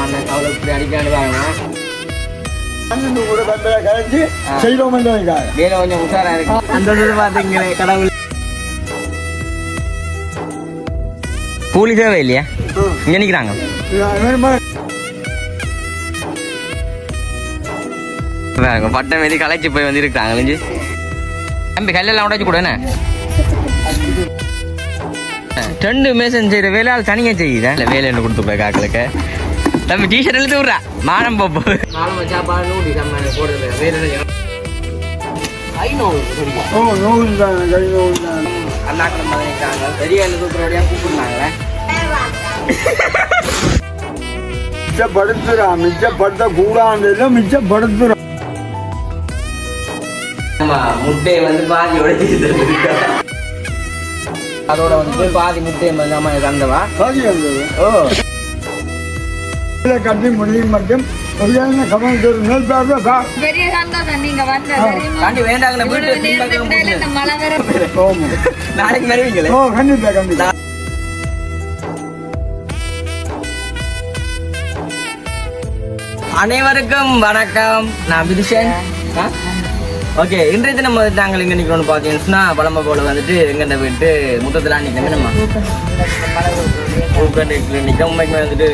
இப்படி அடிக்காண்டு பாருங்க. செய்வோம் வேலை கொஞ்சம் உஷாரா இருக்கு. அந்த கடவுள். கூலி தேவை இல்லையா? இங்க நிக்கிறாங்க. பட்டம் மீதி களைச்சு போய் வந்து இருக்காங்க தம்பி கல்லெல்லாம் உடைச்சு கூட ரெண்டு மேசன் செய்யற வேலையால் தனியா செய்யுதா? இல்ல வேலை என்ன கொடுத்து போய் காக்களுக்கு தம்பி டிஷர்ட் எழுத்து விட்றா. மானம் போப்போ. மானம் வச்சா பாரு நூடி நம்ம போடுறது. ஐநூறு தான் தான். பெரிய மிச்சப்படுத்த கூடாது முட்டையை வந்து பாதி உடைச்சிட்டு அதோட வந்து பாதி முட்டையை தந்தவா? வந்தது ஓ. இதை கட்டி முடியும் மட்டும். பெரிய சந்தோஷம். நீங்க வந்த மழை நாளைக்கு வருவீங்களே? ஓ கண்டிப்பா கண்டிப்பா. அனைவருக்கும் வணக்கம். நான் விதுஷன். ஓகே இன்றைய தினம் வந்து நாங்கள் எங்க நிக்கிறோம்னு பார்த்தீங்கன்னா பழம்ப போல வந்துட்டு எங்கண்ட போயிட்டு முத்தத்தில் நிற்கிறோம் நம்ம நிற்க உண்மைக்குமே வந்துட்டு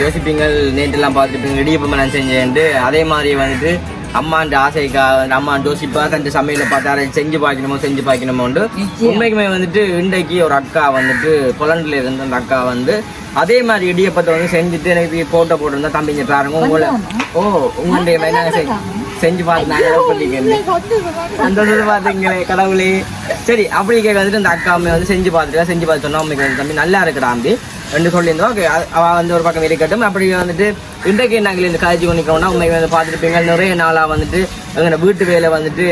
யோசிப்பீங்கள் நேற்றுலாம் பார்த்துட்டு இடியப்பம் நான் செஞ்சேன்ட்டு அதே மாதிரி வந்துட்டு அம்மாண்ட ஆசைக்கா அம்மா ஜோசிப்பா தன் சமையலை பார்த்து அதை செஞ்சு பார்க்கணுமோ செஞ்சு பார்க்கணுமோண்டு உண்மைக்குமே வந்துட்டு இன்றைக்கு ஒரு அக்கா வந்துட்டு பொலண்டில் இருந்த அந்த அக்கா வந்து அதே மாதிரி இடியப்பத்தை வந்து செஞ்சுட்டு எனக்கு போட்டோ போட்டிருந்தா தம்பிங்க பாருங்க உங்களை ஓ உங்களுடைய நாங்கள் செஞ்சு செஞ்சு பார்த்து பண்ணிக்கிறேன் அந்த பார்த்தீங்களே கடவுளே. சரி அப்படி கேட்க வந்துட்டு அந்த அக்கா அம்மையை வந்து செஞ்சு பார்த்துருக்கா செஞ்சு பார்த்து சொன்னா அம்மைக்கு வந்து தம்பி நல்லா இருக்குடா அம்பி ரெண்டு சொல்லியிருந்தோம் ஓகே அவள் வந்து ஒரு பக்கம் இருக்கட்டும். அப்படி வந்துட்டு இன்றைக்கு நாங்கள் இந்த காய்ச்சி கொண்டிருக்கோம்னா உண்மைக்கு வந்து பார்த்துருப்பீங்க. நிறைய நாளாக வந்துட்டு எங்கள் வீட்டு வேலை வந்துட்டு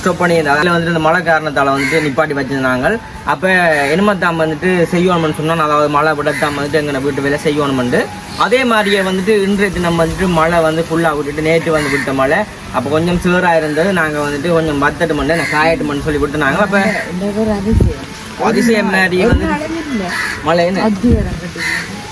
ஸ்டோப் பண்ணியிருந்தோம் அதில் வந்துட்டு இந்த மழை காரணத்தால் வந்துட்டு நிப்பாட்டி வச்சிருந்தாங்க அப்போ எனுமத்தாம் வந்துட்டு செய்யணும்னு சொன்னால் அதாவது மழை விடத்தாம் வந்துட்டு எங்கள் வீட்டு வேலை செய்யணும்னு அதே மாதிரியே வந்துட்டு இன்றைய தினம் வந்துட்டு மழை வந்து ஃபுல்லாக விட்டுட்டு நேற்று வந்து விட்ட மழை. அப்போ கொஞ்சம் சுவராக இருந்தது. நாங்கள் வந்துட்டு கொஞ்சம் வத்தட்டு மண்டே நான் காயட்டு மணி சொல்லி விட்டுனாங்க அப்போ அதிசயம் மாதிரி வந்து மழை என்ன?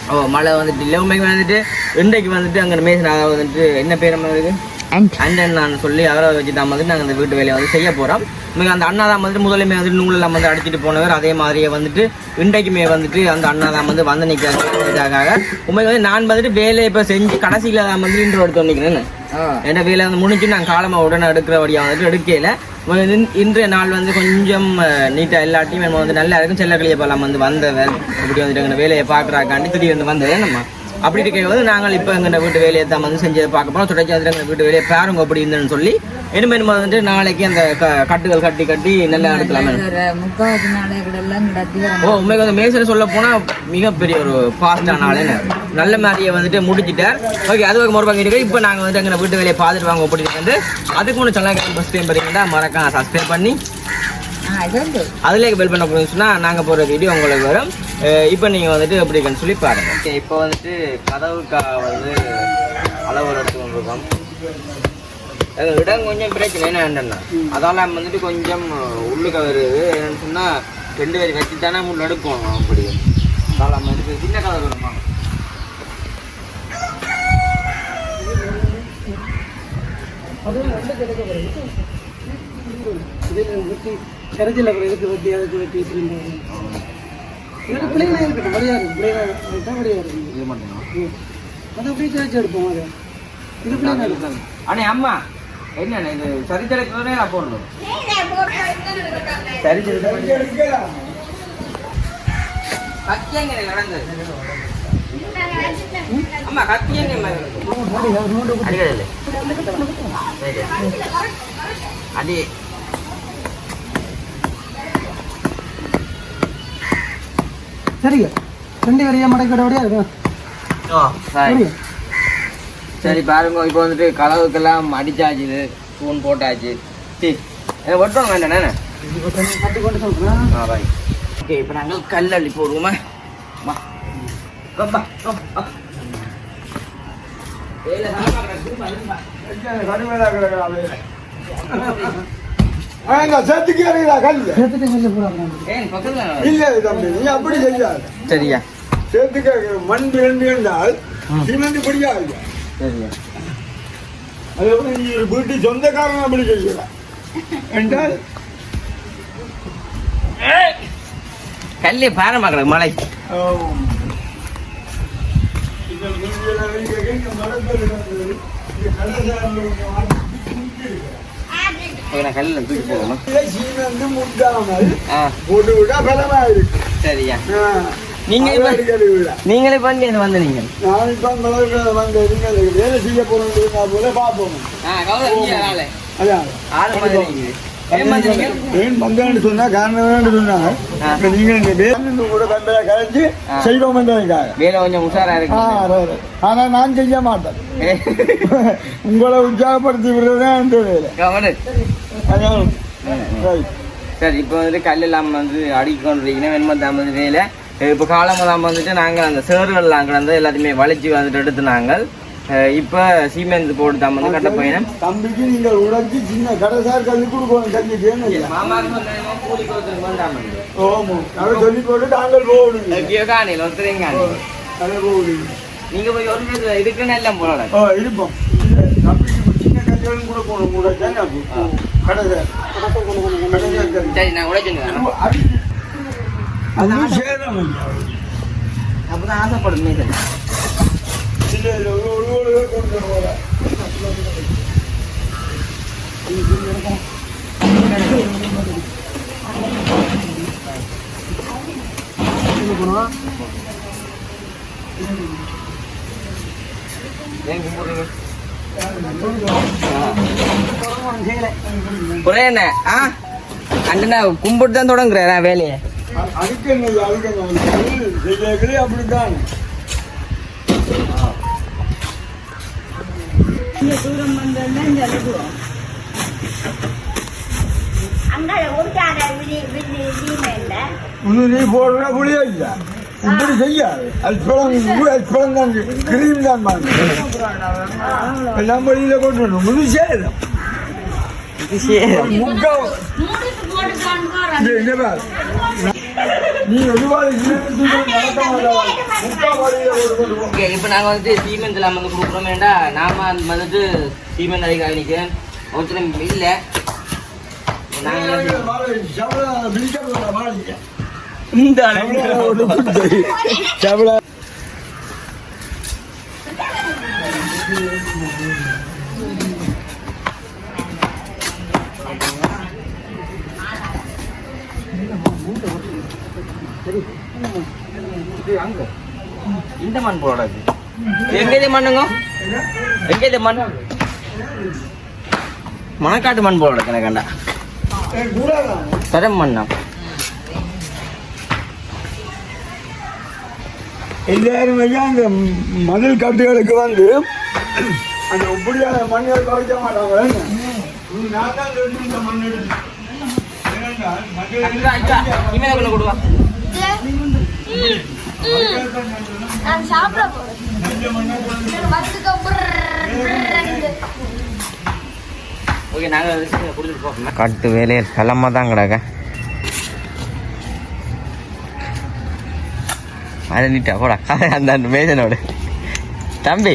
ஓ மழை வந்துட்டு இல்லை உண்மைக்கு வந்துட்டு இன்றைக்கு வந்துட்டு அங்கே மேசன் அதாவது வந்துட்டு என்ன பேர் நம்ம இருக்கு அண்ணன் நான் சொல்லி அவரை வச்சு தான் வந்து நாங்கள் இந்த வீட்டு வேலையை வந்து செய்ய போகிறோம் உண்மைக்கு அந்த அண்ணா தான் வந்துட்டு முதலுமே வந்துட்டு நூலெல்லாம் வந்து அடிச்சிட்டு போனவர். அதே மாதிரியே வந்துட்டு இன்றைக்குமே வந்துட்டு அந்த அண்ணா தான் வந்து வந்து நிற்கிறாங்க உண்மைக்கு வந்து நான் வந்துட்டு வேலையை இப்போ செஞ்சு கடைசியில் தான் வந்து இன்ட்ரோ எடுத்து நிற்கிறேன்னு என்ன? வேலை வந்து முடிஞ்சு நான் காலமாக உடனே எடுக்கிறபடியாக வந்துட்டு எடுக்கையில் இன்- இன்றைய நாள் வந்து கொஞ்சம் நீட்டாக எல்லாத்தையும் நம்ம வந்து நல்லா இருக்கும். செல்லக்கிளிய பழம் வந்து வந்தவர். இப்படி வந்துட்டு எங்கள் வேலையை பார்க்குறாக்காண்டி திடீர்னு வந்தது நம்ம அப்படி இருக்கும்போது நாங்கள் இப்போ எங்கள் வீட்டு வேலையை தான் வந்து செஞ்சதை பார்க்க போகிறோம் தொடர்ச்சி வந்து எங்கள் வீட்டு வேலையை பாருங்க அப்படி இருந்தேன்னு சொல்லி. இனிமேல் வந்துட்டு நாளைக்கு அந்த கட்டுகள் கட்டி கட்டி நல்லா எடுக்கலாமே ஓ உண்மைக்கு வந்து மேசன் சொல்ல போனா மிகப்பெரிய ஒரு ஃபாஸ்டான ஆளு. நல்ல மாதிரியை வந்துட்டு முடிச்சிட்டார். ஓகே அது ஒரு மறுபக்கம் இருக்கு. இப்போ நாங்கள் வந்து எங்கள் வீட்டு வேலையை பார்த்துட்டு வாங்க. அப்படி வந்து அதுக்கு முன்னாடி சேனல் ஃபஸ்ட் டைம் பார்த்தீங்கன்னா மறக்காம சப்ஸ்கிரைப் பண்ணி அதில் பெல் பண்ண போச்சுன்னா நாங்கள் போகிற வீடியோ உங்களுக்கு வரும். இப்போ நீங்கள் வந்துட்டு எப்படி இருக்குன்னு சொல்லி பாருங்க. ஓகே இப்போ வந்துட்டு கதவுக்கா வந்து அளவு எடுத்து கொண்டிருக்கோம் அது இடம் கொஞ்சம் பிரச்சனை. என்ன என்னன்னா அதெல்லாம் வந்துட்டு கொஞ்சம் உள்ளுக்க வருது என்னன்னு சொன்னா ரெண்டு பேர் வச்சு தானே முள்ள எடுக்கணும் அப்படி. அதெல்லாம் வந்துட்டு சின்ன கதை வருமா கரைச்சியில் அப்புறம் எதுக்கு வெட்டி அதுக்கு வெட்டி திரும்ப எனக்கு பிள்ளைங்களே இருக்கட்டும். வழியாக இருக்கு பிள்ளைங்க தான் வழியாக இருக்கு இது மட்டும் அதை அப்படியே தேய்ச்சி எடுப்போம் அது இது பிள்ளைங்க இருக்கு அண்ணே அம்மா. என்ன இது சரித்திரக்கிறதே நான் போடணும்? சரித்திரத்தை கத்தியங்க நடந்தது அம்மா கத்தியங்க அடிக்கடி அடி. சரிங்க ரெண்டு வரையா இருக்கும் ஓ சரி. சரி பாருங்க இப்போ வந்துட்டு கதவுக்கெல்லாம் அடிச்சாச்சு தூண் போட்டாச்சு. சரி ஒட்டணும் வேண்டாண்ணே கட்டி கொண்டு சொல்கிறேன் ஆ பாய் ஓகே இப்போ நாங்கள் கல் அள்ளி போடுவோமா? வா. வா, வா வா, வா. வேலை. சேர்த்துக்கு சரியா. சேர்த்து கேட்கிறேன் மண் இரண்டு என்றால் சிமெண்ட் பிடிக்காது சரியா. அது எப்படி நீ ஒரு வீட்டு சொந்தக்காரன் அப்படி செய்யலாம் என்றால் கல்லு பாரமா கிடக்கு மலை. இந்த நீங்க எங்க மரங்கள் இருந்தது? இந்த கள்ளச்சாராயம் நான் கல்லில் தூக்கி போகணும் சீமெந்து முட்டாமல் விட்டா பலமா இருக்கு சரியா. நீங்க விட. நீங்களே பண்ணி அது வந்து நீங்கள் நான் இப்ப வந்து நீங்கள் வேலை செய்ய போறோம் போல பார்ப்போம் அதான். ஆளு மாதிரி. ஏன் சொன்னா காரணம் சொன்னாங்க. நீங்க இந்த கூட கழிச்சு ஆ. செய்வோம் என்றதுக்காக வேலை கொஞ்சம் உஷாரா இருக்கு. ஆனா நான் செய்ய மாட்டேன். உங்களை உற்சாகப்படுத்தி விடுறதுதான் இந்த வேலை. சரி இப்போ வந்துட்டு கல் இல்லாமல் வந்து அடிக்க கொண்டு இருக்கீங்கன்னா வெண்மம் தாமது வேலை. இப்போ காலமெல்லாம் வந்துட்டு நாங்கள் அந்த சேறுகள்லாம் கிடந்து எல்லாத்தையுமே வலிச்சு வந்துட்டு எடுத்து நாங்கள் இப்போ சீமெண்ட் போட்டு தான் வந்து கட்ட பயணம் தம்பிக்கு நீங்கள் உழைச்சி சின்ன கடைசார் கல்வி கொடுக்கணும் வேண்டாம் ஓமோ அதை சொல்லி போட்டு நாங்கள் போகணும். காணியில் ஒருத்தரையும் காணி. அதை போகணும். நீங்கள் போய் ஒரு பேர் இதுக்குன்னு எல்லாம் போட ஓ இருப்போம். தம்பிக்கு சின்ன கல்வியும் கூட போகணும் கூட கடைசார் கடைசார் கல்வி சரி நான் உழைச்சுங்க அது சேரம் ஐயா. அப்போ தான் ஆசைப்படுமே சரி இல்ல, இல்ல, ஒரு- ஒரு- கொண்டு கும்பிடுறீங்க ஒரே என்ன? ஆ? அண்ணா கும்பிட்டு தான் தொடங்குறேன் வேலையை. அதுக்கு என்ன, அதுக்கு என்ன, அப்படித்தான். விதி விதி விதிமேல ஒண்ணு நீ போடுற புளியா இல்ல. இப்படி செய்யாது அது பிளம் அது பிளம் தான் கிரீம் தான் வாங்க. எல்லாம் வெளியில கொண்டு வரணும். முழு சேரும் முக்கா ஓகே இப்போ நாங்கள் வந்துட்டு சீமெண்ட் எல்லாம் வந்து கொடுக்குறோம். வேண்டா நாம வந்துட்டு சீமெண்ட் அதிகாரி நிற்கிறேன் ஒருத்தரும் இல்லை. இந்த சவளை. இந்த மண் போடாது எங்க இது மண்ணுங்க? எங்க இது மண்? மணக்காட்டு மண் போட கூடாதான் தரம் மண்ணா. எல்லாரும் அந்த மதில் கட்டுகளுக்கு வந்து அந்த இப்படியான மண்ணில் குறைக்க மாட்டாங்க நான் தான் மண் எடுத்து. கொண்டு கொடுவா. நான் சாப்பிட போறேன் நல்ல காட்டு வேலையில் கிளம்ப தான் கிடக்க. அதை நீட்டா போடா. கதை அந்த அந்த மேசனோட தம்பி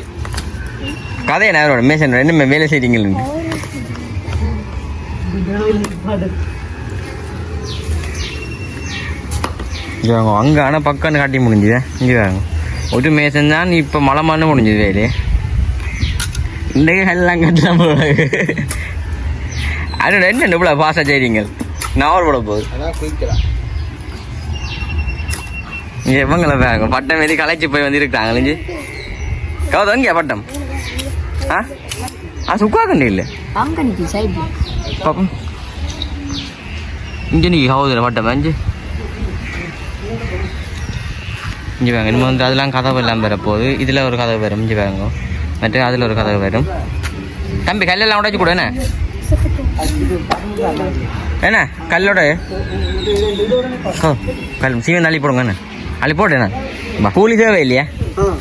கதையை நேரோட மேசனோட என்ன வேலை செய்றீங்களு இங்கே வாங்க. அங்கே ஆனால் பக்கம்னு காட்டி முடிஞ்சுது. இங்கே வாங்க. ஒரு மேசன் தான் இப்போ மலை மண்ணு முடிஞ்சுது வேலையே இன்றைக்கு எல்லாம் கட்டலாம் போல அது என்ன இவ்வளோ பாசம் செய்றீங்க? நான் போட போகுது. இங்கே இவங்கள பாருங்க. பட்டம் மீதி களைச்சி போய் வந்துருக்காங்க இஞ்சி கவுதம் இங்கே பட்டம். ஆ? ஆ சுக்காக்கண்டி இல்லை? இங்கே நீ ஹவுதில் பட்டம் அஞ்சு. இங்கே வாங்க வந்து அதெல்லாம் கதவு எல்லாம் பெற போகுது. இதில் ஒரு கதவு வரும் இங்கே வாங்க மற்ற அதில் ஒரு கதவு வரும். தம்பி கல்லெல்லாம் உடைச்சு கூட என்ன? என்ன? கல்லோட? ஓ, கல் சீவன் அள்ளி போடுங்க என்ன? அள்ளி போட்டு என்ன? கூலி தேவை இல்லையா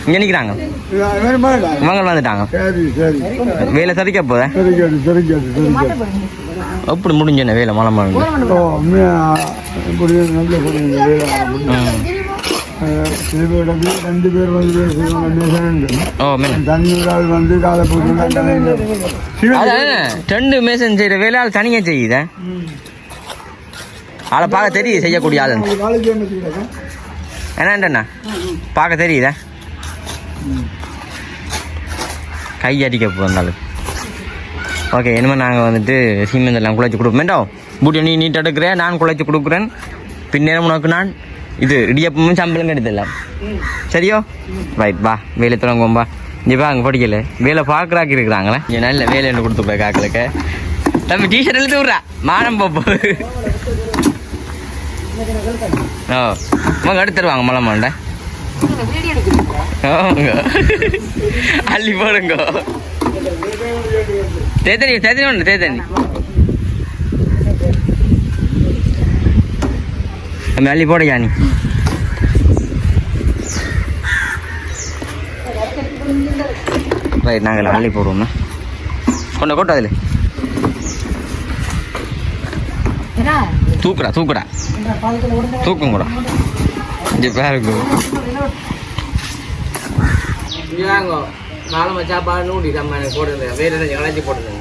இங்கே நிற்கிறாங்க இவங்க வந்துட்டாங்க. வேலை சதிக்க போதே? எப்படி முடிஞ்சேண்ணே வேலை? மலை மலை சில பேரோட வீடு ரெண்டு பேர் வந்து வேலை செய்வாங்க மேசன் ஓ மேன் தண்ணி ஒரு ஆள் வந்து ரெண்டு மேசன் செய்யற ஆள் தனியா செய்யுத ஆளை பார்க்க தெரியுது செய்யக்கூடிய ஆள் என்னண்டண்ணா பார்க்க தெரியுதா கை அடிக்க போந்தாலும் ஓகே இனிமேல் நாங்கள் வந்துட்டு சீமெண்ட் எல்லாம் குழைச்சி கொடுப்போம் வேண்டாம் பூட்டி நீ நீட் எடுக்கிறேன் நான் குழைச்சி கொடுக்குறேன் பின்னேரம் உனக்கு நான் இது இடியப்பமும் சம்பளம் எடுத்துடலாம் சரியோ ரைட் வா வேலை தொடங்குவோம் வா இங்கே பா அங்கே படிக்கல வேலை பார்க்குறாக்கி இருக்கிறாங்களே இங்கே நல்ல வேலை கொடுத்து போய் காக்களுக்கு தம்பி டிஷர்ட் எழுதி விட்றா மானம் போப்போ ஓ அவங்க எடுத்துருவாங்க மலை மாண்ட அள்ளி போடுங்க தேத்தனி தேத்தனி ஒன்று தேத்தனி அள்ளி போட யானி ரைட் நாங்கள் அள்ளி போடுவோம்ண்ணா. கொண்ட கொட்ட அதில். தூக்குடா தூக்குடா. தூக்கும் கூட. இங்கே பாருங்க இங்கேதாங்க நாலு சாப்பாடு நூடி நம்ம போடுறது. வேறு என்ன கலைச்சி போடுறது?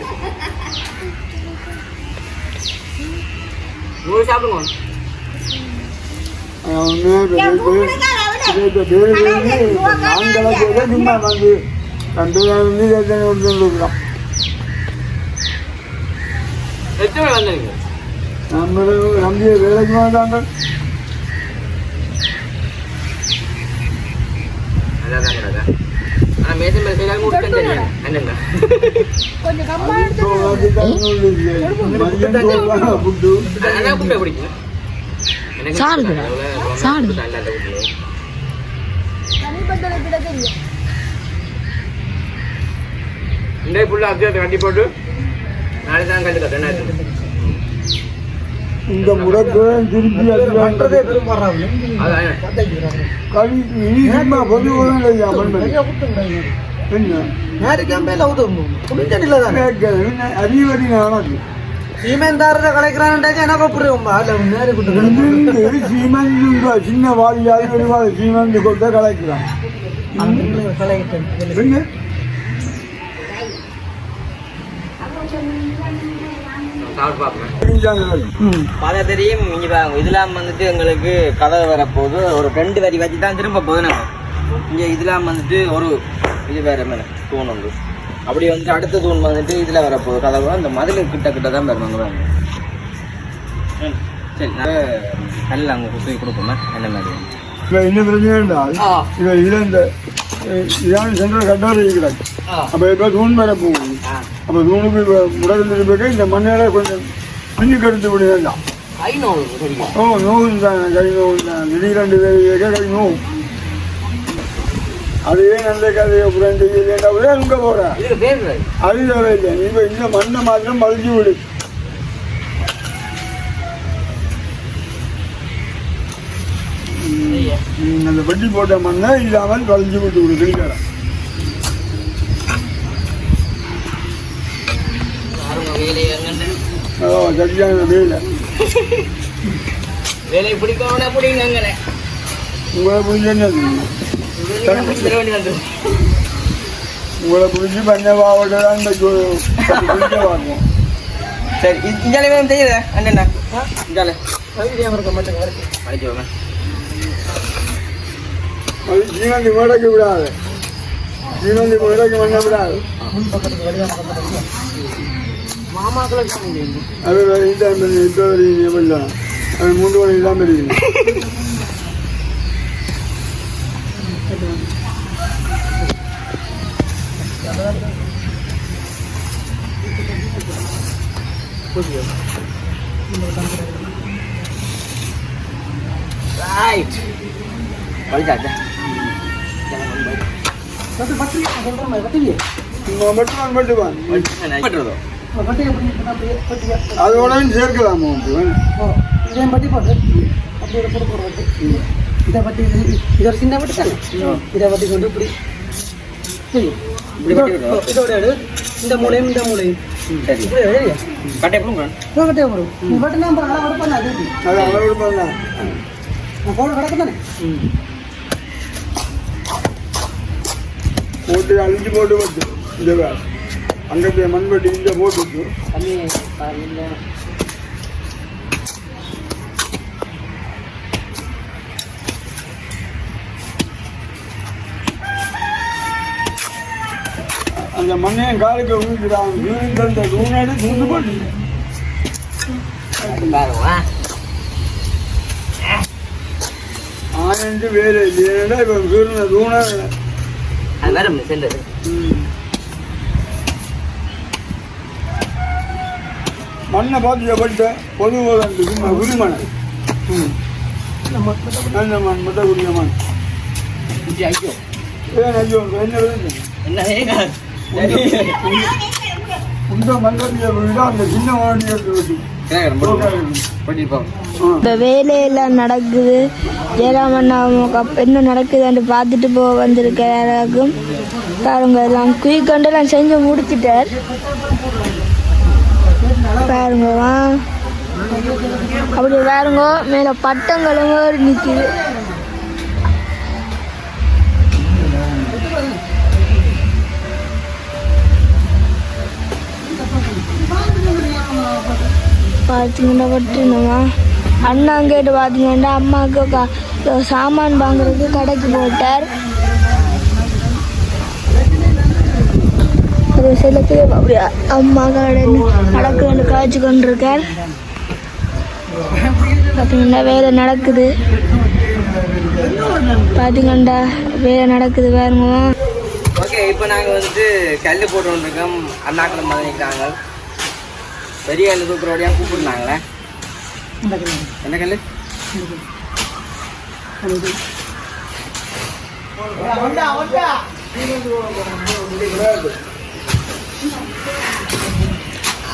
நூறு சாப்பிடுங்க. நாங்களே சும்மா வந்து ரெண்டு வந்து எத்தனை கொடுத்துருக்கோம் எத்தனை பேர் வந்தீங்க நம்ம நம்பி வேலைக்கு மாட்டாங்க அதான் தாங்க ஆனால் சாடுதுடா. சாடு. இந்த புள்ள அத்தியாவத்தை கட்டி போட்டு நாளைக்கு தான் கட்டு கட்டு என்ன இந்த முடக்கு திருப்பி பண்றதே அது பெரும் வர்றாங்க அதான். கவி நீ சும்மா பொது இல்லையா என்ன? உதவும் அறிவறி நானது சீமெந்தாரரை கலைக்கிறான்டாக்க என்ன கூப்பிடுவோம் அதுல நேரு கூட்டு இருந்து சீமந்து சின்ன வாரியாக வருவாங்க சீமந்து கொடுத்த கலைக்கிறான். கலைக்கிட்டேன் தெரியும் இங்க இதெல்லாம் வந்துட்டு எங்களுக்கு கதை வரப்போகுது. ஒரு ரெண்டு வரி வச்சு தான் திரும்ப போகுது நம்ம இங்க இதெல்லாம் வந்துட்டு ஒரு இது வேற மேல தூண் உண்டு. அப்படி வந்துட்டு அடுத்த தூண் வந்துட்டு இதுல வரப்போகுது. கதவு அந்த மதில் கிட்ட கிட்ட தான் வருவாங்க சரி. கல்லில் அங்கே தூக்கி கொடுப்போமா? என்ன மாதிரி? இப்போ என்ன பிரச்சனை என்றால். இவன் இதில் இந்த இதான் சென்ட்ரல் கட்டாரி இருக்கிறாங்க. அப்போ இப்போ தூண் மேலே போகும். அப்போ தூணுக்கு இப்போ இருப்பது இந்த மண்ணால கொஞ்சம் பின்னி கருத்து விட வேண்டாம். ஓ நோவு தான் கை நோவு தான் திடீரெண்டு பேர் கை நோவு அதுவே நல்ல கதையை அப்புறம் செய்ய வேண்டாம் உங்க போற. இதுக்கு பேர் இல்லை. அது தேவையில்லை நீ இந்த மண்ணை மாத்திரம் மதிச்சு விடு. அந்த வட்டி போட்ட மண்ணை இல்லாமல் கழிஞ்சு விட்டு விடு எங்கன்னு. ஓ சரியான வேலை. பிடிக்கணும்னா பிடிங்கங்கண்ணே உங்களை புரிஞ்சு என்ன உங்களை புரிஞ்சு பண்ண பாவட்டை தான் இந்த வரணும் சரி இ- இஞ்சாலே வேணும் தெரியுதா அண்ணா இஞ்சாலே இருக்க மாட்டேங்க அழைச்சிவோங்க அது சீனந்தி முடக்கி விடாது சீனந்தி முடக்கி பண்ண விடாது மாமாக்களுக்கு அது இந்த இப்போ இல்லை அது மூன்று மணி தான் தெரியும் ரைட் வலிச்சாச்சா பட்டு பட்டு நான் சொல்றேன் மாதிரி பட்டுவியே உங்கள் மட்டும் மட்டுவான் பட்டுறதோ பட்டு எப்படி இருக்குன்னா அப்படியே பட்டுவியா அதோட சேர்க்கலாமா உங்களுக்கு ஓ இதே பட்டி போட்டு அப்படியே ஒரு போட்டு போடுறது இதை பற்றி இது ஒரு சின்ன வீடு தானே இதை பற்றி கொண்டு இப்படி தெரியும் இதோட இந்த மூலையும் இந்த மூலையும். சரி. கட்டே போடுங்க. கட்டே போடும் நீ பட்டு நான் நல்லா வடுப்பா அழிஞ்சு போட்டு வந்து இந்த அங்கே இந்த போட்டு அந்த மண்ணையும் காலுக்கு விழுந்துடாங்க விழுந்து அந்த தூணாடி போட்டு ஆனந்து வேலை இல்லையா இப்போ வீருன தூணா அது வேற சென்றது மண்ணை பார்த்து எப்பட்ட பொதுவாக சும்மா உரிமனை நல்ல மண் மொத்தக்குரிய மண். ஐயோ. ஏன் ஐயோ என்ன விழுந்து என்ன இந்த வேலையெல்லாம் நடக்குது. ஜெயராமண்ணா என்ன நடக்குதுன்னு பார்த்துட்டு போக வந்திருக்கிறாருக்கும் பாருங்க எல்லாம் நான் செஞ்சு முடிச்சிட்டார். பாருங்கவா அப்படி பாருங்க மேலே பட்டங்களும் நிற்கிது பார்த்தீங்கன்னா பட்டுணுமா அண்ணா பார்த்தீங்கன்னா அம்மாவுக்கு சாமான் வாங்குறதுக்கு கடைக்கு போட்டார் ஒரு சில பேர் அப்படி அம்மா கடை நடக்கு ரெண்டு காய்ச்சி கொண்டிருக்கார். பார்த்தீங்கன்னா வேலை நடக்குது. பார்த்தீங்கண்டா வேலை நடக்குது பாருங்க ஓகே இப்போ நாங்கள் வந்து கல் போட்டு இருக்கோம் அண்ணாக்கள் மாதிரி பெரிய கல் தூக்குறோடையாக கூப்பிடுனாங்களே? என்ன கல்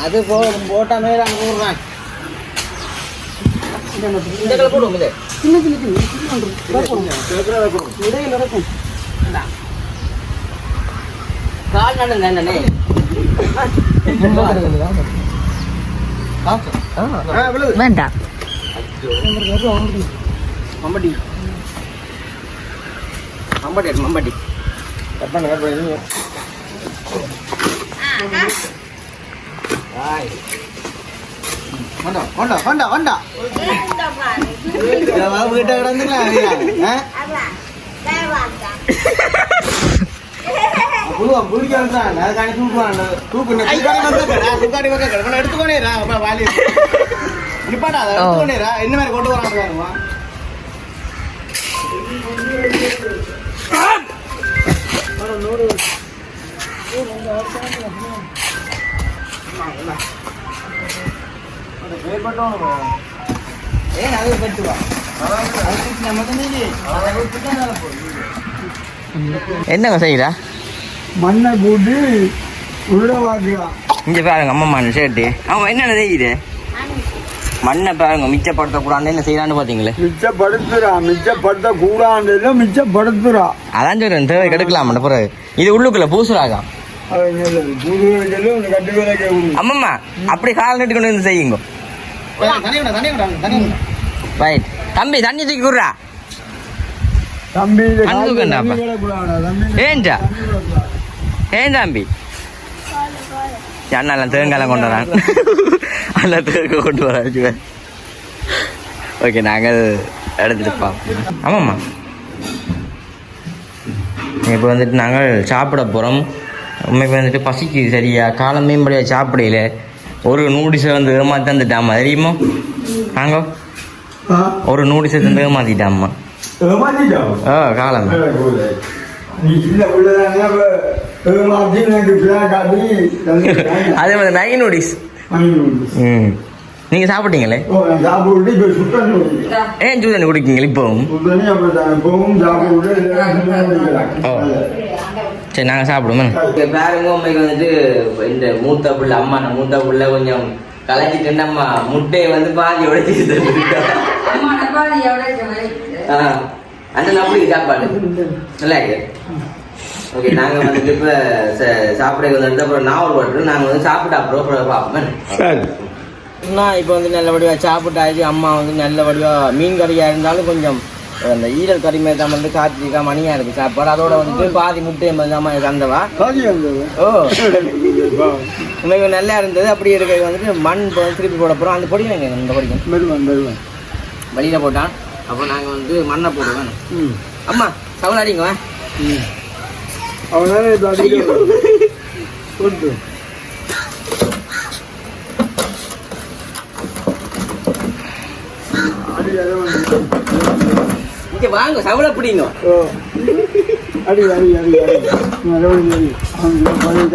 அது போ போட்டா மேல அங்கே போடுறான். இந்த கல் போடுவோம் சின்ன சின்ன சின்ன சின்ன இடையில இருக்கும் கால் நடுங்க வேண்டாம் மம்பட்டி மம்பட்டி எடு, மம்பட்டி கொண்டா என்ன மாதிரி கொண்டு வராங்க ஏன் அது பெற்றுவா என்னங்க செய்கிறா மண்ணை போட்டு உள்ள வாக்குறான் இங்க பாருங்க அம்மா மண் ஷர்ட்டு அவன் என்னென்ன செய்யுது? மண்ணை பாருங்க மிச்சப்படுத்தக்கூடாது என்ன செய்யலான்னு பார்த்தீங்களே மிச்சப்படுத்துறா மிச்சப்படுத்த கூடாது மிச்சப்படுத்துறா. அதான் சொல்றேன் தேவை கெடுக்கலாம் பிறகு. இது உள்ளுக்குள்ள கேட்கணும் அம்மம்மா அப்படி கால் நட்டு கொண்டு வந்து செய்யுங்க. ரைட் தம்பி தண்ணி தூக்கி விடக்கூடாதா? தம்பி ஏன்டா ஏன் தம்பி? அண்ணாலாம் தேங்காய்லாம் கொண்டு வரான். அண்ணா தேங்க கொண்டு வரான் ஓகே நாங்கள் எடுத்துட்டு பார்ப்போம். ஆமாம்மா. இப்போ வந்துட்டு நாங்கள் சாப்பிட போகிறோம் உண்மைக்கு வந்துட்டு பசிக்குது சரியா? காலம் மேம்படியாக சாப்பிடல ஒரு நூடிஸை வந்து ஏமாற்றி தந்துட்டாமா தெரியுமா? நாங்கள் ஆ? ஒரு நூடிஸை தந்து ஏமாற்றிட்டாம்மா ஏமாத்திட்டா? ஆ காலம்? அதே மாதிரி மேகி நூடிஸ் நீங்கள் சாப்பிட்டீங்களே? இப்ப. ஏன் ஜூஸ் தண்ணி குடிக்கீங்க இப்போவும். ஓ. சரி நாங்கள் சாப்பிடுவோம் பாருங்க அம்மைக்கு வந்துட்டு இந்த மூத்த புள்ள அம்மா நான் மூத்த புள்ள கொஞ்சம் கலைச்சிட்டு அம்மா முட்டையை வந்து பாதி உடைச்சிட்டு அண்ணன் அப்படி சாப்பாடு. நல்லா இருக்கு. ஓகே நாங்கள் வந்துட்டு இப்போ சாப்பிட வந்துட்டு அப்புறம் நாவல் போட்டு நாங்கள் வந்து சாப்பிட்டு அப்புறம் பார்ப்போம். நான் இப்போ வந்து நல்லபடியாக சாப்பிட்டாச்சு. அம்மா வந்து நல்லபடியாக மீன் கறியாக இருந்தாலும் கொஞ்சம் அந்த ஈரல் கறி மாதிரி தான் வந்து காய்ச்சிக்கா மணியா இருக்கு சாப்பாடு. அதோட வந்து பாதி முட்டை தான் தந்தவா? காதி வந்தது ஓ. உண்மைக்கு நல்லா இருந்தது. அப்படி இருக்கிறது வந்துட்டு மண் இப்போ திருப்பி போட போகிறோம் அந்த பொடி வைங்க இந்த பொடிக்கும் வெளியில் போட்டான். அப்போ நாங்கள் வந்து மண்ணை போடுவோம். அம்மா சவுல் அடிங்க வா. ம். அவனால இது அடிக்க இங்கே வாங்க சவுளை பிடிங்க. அடி அடி அடி அடி. மறுபடியும் அடி. அவங்க பழைய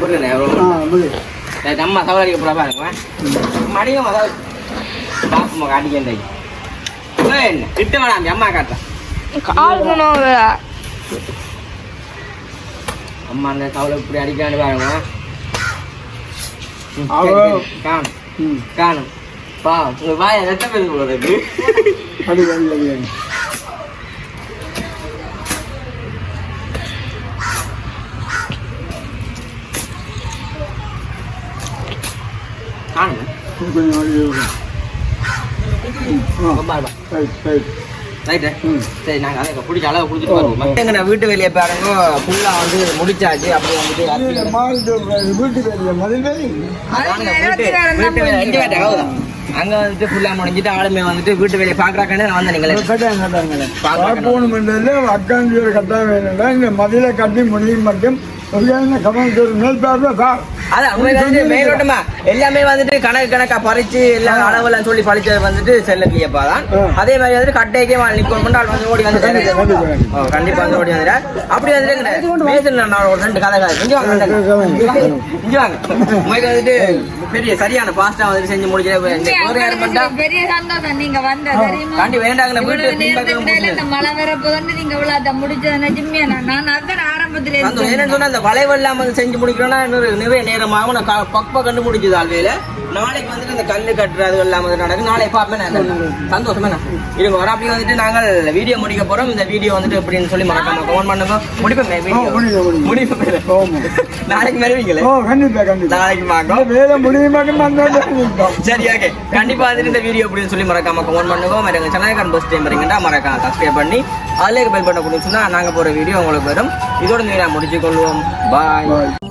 புரியல ஆ எவ்வளோ அப்படி சரி, அம்மா சவுள் அடிக்க போட பாருங்க. மடிங்க முதல் பாப்பமா காட்டிக்கண்டே என்ன? கிட்ட வேணாம் அம்மா காட்டுறேன் கால் அம்மா அந்த இப்படி அடிக்கான்னு பாருங்க. காணும். காணும். பா உங்க வாய காணும் கொஞ்சம் ரொம்ப ரைட்டு ம் சரி நாங்கள் அதை பிடிச்ச அளவு வீட்டு வெளியே பாருங்க ஃபுல்லாக வந்து முடிச்சாச்சு அப்படி வந்துட்டு வீட்டு வேலையை வேலை இங்கே அங்கே வந்துட்டு ஃபுல்லாக முடிஞ்சிட்டு ஆளுமே வந்துட்டு வீட்டு வேலையை பார்க்குறாக்கன்னு நான் வந்தேன் நீங்களே பார்ப்போணுமென்றதில் அக்காண்டியோட கட்டாயம் வேணும்னா இந்த மதிலை கட்டி முடியும் மட்டும். எல்லாமே வந்துட்டு கணக்கு கணக்கா பறிச்சு எல்லா அளவெல்லாம் சொல்லி பறிச்சது வந்துட்டு செல்லக்கியப்பா தான். அதே மாதிரி வந்துட்டு கட்டைக்கே நிக்கோல் பண்ணி ஆள் வந்து ஓடி வந்து கண்டிப்பா, கண்டிப்பா. ஓ, கண்டிப்பா வந்து ஓடி வந்துடுறேன் அப்படி வந்துட்டு பேசுறேன் நான் ஒரு ரெண்டு கதை கதை. இங்க வாங்க இங்க வாங்க. இங்க வாங்க. உங்களுக்கு வந்துட்டு பெரிய சரியான பாஸ்டா வந்துட்டு செஞ்சு பெரிய சந்தோஷம். நீங்க வந்த வேண்டாங்க வீட்டு நீங்க இவ்வளவு நான்? அதான் ஆரம்பத்துல என்னன்னு சொன்னா வளைவு இல்லாமல் செஞ்சு முடிக்கணும்னா இன்னொரு நிறைய நேரமாகும் நான் பக்குவம் கண்டுபிடிச்சது ஆல்வேல நாளைக்கு வந்துட்டு இந்த கல்லு கட்டுறது எல்லாம் வந்து நடக்கும். நாளைக்கு பார்ப்பேன் நான் சந்தோஷமா நான் இருங்க வர அப்படி வந்துட்டு நாங்கள் வீடியோ முடிக்க போறோம். இந்த வீடியோ வந்துட்டு எப்படின்னு சொல்லி மறக்காம கமெண்ட் பண்ணுங்க. முடிப்போம் ஆமா. நாளைக்கு வருவீங்களே? நாளைக்கு பார்க்கணும் வேலை முடியும் சரி ஓகே கண்டிப்பா வந்துட்டு இந்த வீடியோ அப்படின்னு சொல்லி மறக்காம கமெண்ட் பண்ணுங்க. மறக்க சேனல் பஸ் டைம் வரீங்கன்னா மறக்காம சப்ஸ்கிரைப் பண்ணி அதிலே பெல் பட்டன் கொடுத்துன்னா நாங்க போற வீடியோ உங்களுக்கு வரும். இதோட நீங்க முடிச்சு கொள்வோம் பாய்